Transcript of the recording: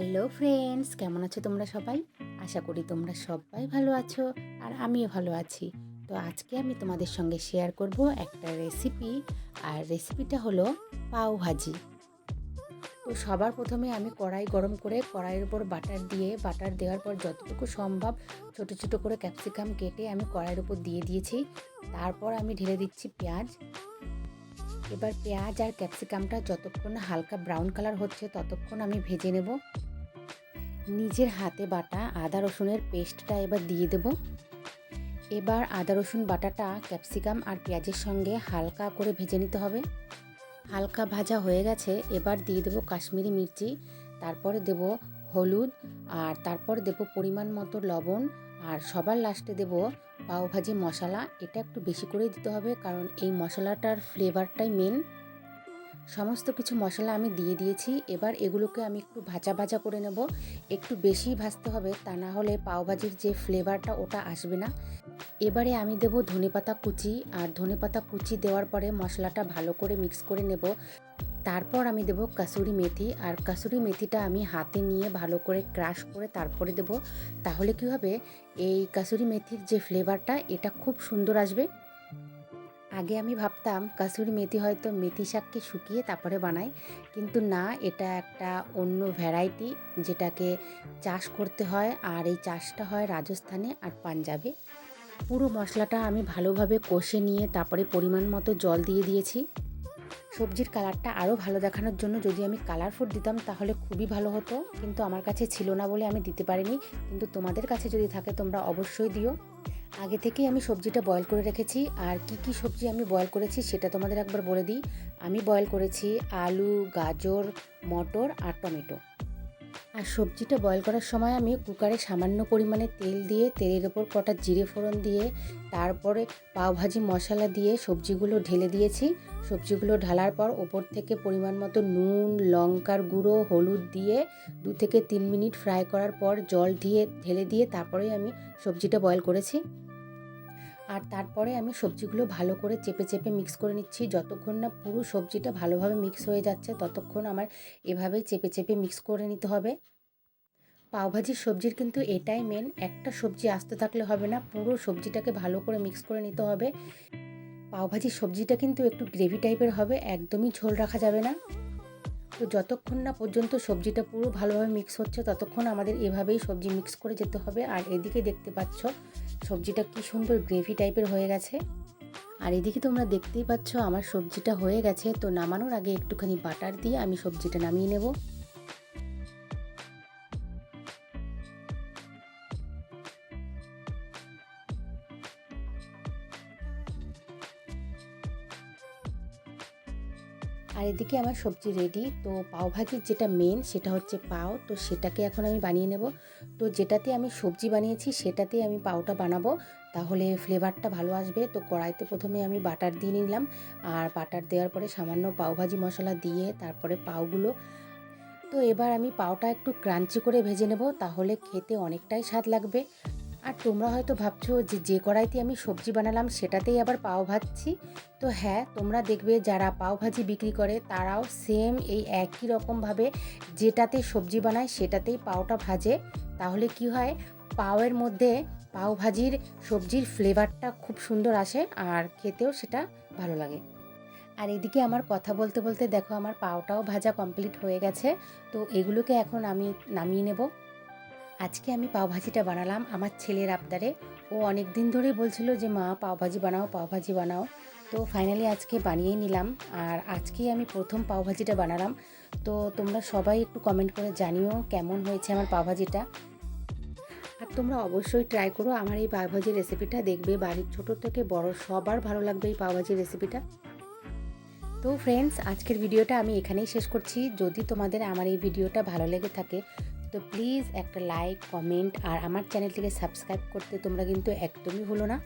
Hello friends, কেমন আছো তোমরা সবাই? আশা করি তোমরা সবাই ভালো আছো আর আমিও ভালো আছি। তো আজকে আমি তোমাদের সঙ্গে শেয়ার করব একটা রেসিপি আর রেসিপিটা হলো পাও ভাজি। তো সবার প্রথমে আমি কড়াই গরম করে কড়াইয়ের উপর বাটার দিয়ে বাটার দেওয়ার পর যতটুকু সম্ভব ছোট ছোট করে ক্যাপসিকাম কেটে আমি কড়াইয়ের উপর দিয়ে দিয়েছি। তারপর আমি ঢেলে দিচ্ছি পেঁয়াজ। এবার পেঁয়াজ আর ক্যাপসিকামটা যতক্ষণ হালকা ব্রাউন কালার হচ্ছে ততক্ষণ আমি ভেজে নেব। নিজের হাতে বাটা আদা রসুনের পেস্টটা এবার দিয়ে দেব। এবার আদা রসুন বাটাটা ক্যাপসিকাম আর পেঁয়াজের সঙ্গে হালকা করে ভেজে নিতে হবে। হালকা ভাজা হয়ে গেছে, এবার দিয়ে দেবো কাশ্মীরি মির্চি, তারপরে দেব হলুদ আর তারপর দেব পরিমাণ মতো লবণ আর সবার লাস্টে দেব পাওভাজি মশলা। এটা একটু বেশি করে দিতে হবে কারণ এই মশলাটার ফ্লেভারটাই মেন সমস্ত কিছু মশলা আমি দিয়ে দিয়েছি। এবার এগুলোকে আমি একটু ভাজা ভাজা করে নেব। একটু বেশি ভাজতে হবে, তা না হলে পাওভাজির যে ফ্লেভারটা ওটা আসবে না। এবারে আমি দেব ধনেপাতা কুচি, আর ধনেপাতা কুচি দেওয়ার পরে মশলাটা ভালো করে মিক্স করে নেব। তারপর আমি দেব কাসুরি মেথি, আর কাসুরি মেথিটা আমি হাতে নিয়ে ভালো করে ক্রাশ করে তারপরে দেব। তাহলে কি হবে? এই কাসুরি মেথির যে ফ্লেভারটা, এটা খুব সুন্দর আসবে। আগে আমি ভাবতাম, কাসুরি মেথি হয়তো মেথি শাককে শুকিয়ে তারপরে বানাই কিন্তু না, এটা একটা অন্য ভ্যারাইটি যেটাকে চাষ করতে হয় আর এই চাষটা হয় রাজস্থানে আর পাঞ্জাবে। পুরো মশলাটা আমি ভালোভাবে কষে নিয়ে তারপরে পরিমাণ মতো জল দিয়ে দিয়েছি। সবজির কালারটা আরও ভালো দেখানোর জন্য যদি আমি কালার ফুড দিতাম তাহলে খুবই ভালো হতো। কিন্তু আমার কাছে ছিল না বলে আমি দিতে পারিনি। কিন্তু তোমাদের কাছে যদি থাকে তোমরা অবশ্যই দিও। আগে থেকেই আমি সবজিটা বয়েল করে রেখেছি। আর কি কি সবজি আমি বয়েল করেছি সেটা তোমাদের একবার বলে দিই। আমি বয়েল করেছি আলু, গাজর, মটর আর টমেটো। আর সবজিটা বয়েল করার সময় আমি কুকারে সামান্য পরিমাণে তেল দিয়ে, তেলের ওপর কটা জিরে ফোড়ন দিয়ে, তারপরে পাওভাজি মশলা দিয়ে সবজিগুলো ঢেলে দিয়েছি। সবজিগুলো ঢালার পর ওপর থেকে পরিমাণ মতো নুন, লঙ্কার গুঁড়ো, হলুদ দিয়ে দু থেকে তিন মিনিট ফ্রাই করার পর জল দিয়ে, ঢেলে দিয়ে তারপরেই আমি সবজিটা বয়েল করেছি। আর তারপরে আমি সবজিগুলো ভালো করে চেপে চেপে মিক্স করে নিচ্ছি। যতক্ষণ না পুরো সবজিটা ভালোভাবে মিক্স হয়ে যাচ্ছে, ততক্ষণ আমার এভাবেই চেপে চেপে মিক্স করে নিতে হবে। পাওভাজির সবজির কিন্তু এটাই মেন একটা সবজি আসতে থাকলে হবে না, পুরো সবজিটাকে ভালো করে মিক্স করে নিতে হবে। পাওভাজির সবজিটা কিন্তু একটু গ্রেভি টাইপের হবে, একদমই ঝোল রাখা যাবে না। তো যতক্ষণ না পর্যন্ত সবজিটা পুরো ভালোভাবে মিক্স হচ্ছে, ততক্ষণ আমাদের এভাবেই সবজি মিক্স করে যেতে হবে। আর এদিকে দেখতে পাচ্ছ সবজিটা কি সুন্দর গ্রেভি টাইপের হয়ে গেছে। আর এদিকে তোমরা দেখতেই পাচ্ছ আমার সবজিটা হয়ে গেছে। তো নামানোর আগে একটুখানি বাটার দিয়ে আমি সবজিটা নামিয়ে নেব। আর এদিকে আমার সবজি রেডি তো পাওভাজির যেটা মেন সেটা হচ্ছে পাও, তো সেটাকে এখন আমি বানিয়ে নেব। তো যেটাতে আমি সবজি বানিয়েছি সেটাতে আমি পাওটা বানাবো, তাহলে ফ্লেভারটা ভালো আসবে। তো কড়াইতে প্রথমে আমি বাটার দিয়ে নিলাম, আর বাটার দেওয়ার পরে সামান্য পাওভাজি মশলা দিয়ে তারপরে পাওগুলো। তো এবার আমি পাওটা একটু ক্রাঞ্চি করে ভেজে নেব, তাহলে খেতে অনেকটাই স্বাদ লাগবে। আর তোমরা হয়তো ভাবছ যে যে কড়াইতে আমি সবজি বানালাম সেটাতেই আবার পাও ভাজছি। তো হ্যাঁ তোমরা দেখবে যারা পাও ভাজি বিক্রি করে তারাও সেম এই একই রকমভাবে যেটাতে সবজি বানায় সেটাতেই পাওটা ভাজে। তাহলে কি হয়? পাওয়ের মধ্যে পাও ভাজির সবজির ফ্লেভারটা খুব সুন্দর আসে আর খেতেও সেটা ভালো লাগে। আর এদিকে আমার কথা বলতে বলতে দেখো আমার পাওটাও ভাজা কমপ্লিট হয়ে গেছে। তো এগুলোকে এখন আমি নামিয়ে নেব। আজকে আমি পাওভাজিটা বানালাম আমার ছেলের আবদারে। ও অনেক দিন ধরেই বলছিল যে, মা, পাওভাজি বানাও পাওভাজি বানাও। তো ফাইনালি আজকে বানিয়ে নিলাম। আর আজকেই আমি প্রথম পাওভাজিটা বানালাম। তো তোমরা সবাই একটু কমেন্ট করে জানিও কেমন হয়েছে আমার পাওভাজিটা। আর তোমরা অবশ্যই ট্রাই করো আমার এই পাওভাজির রেসিপিটা দেখবে। বাড়ির ছোট থেকে বড় সবার ভালো লাগবে এই পাওভাজির রেসিপিটা তো ফ্রেন্ডস আজকের ভিডিওটা আমি এখানেই শেষ করছি। যদি তোমাদের আমার এই ভিডিওটা ভালো লেগে থাকে তো প্লিজ একটা লাইক কমেন্ট আর আমার চ্যানেলটিকে সাবস্ক্রাইব করতে তোমরা কিন্তু একদমই ভুলো না।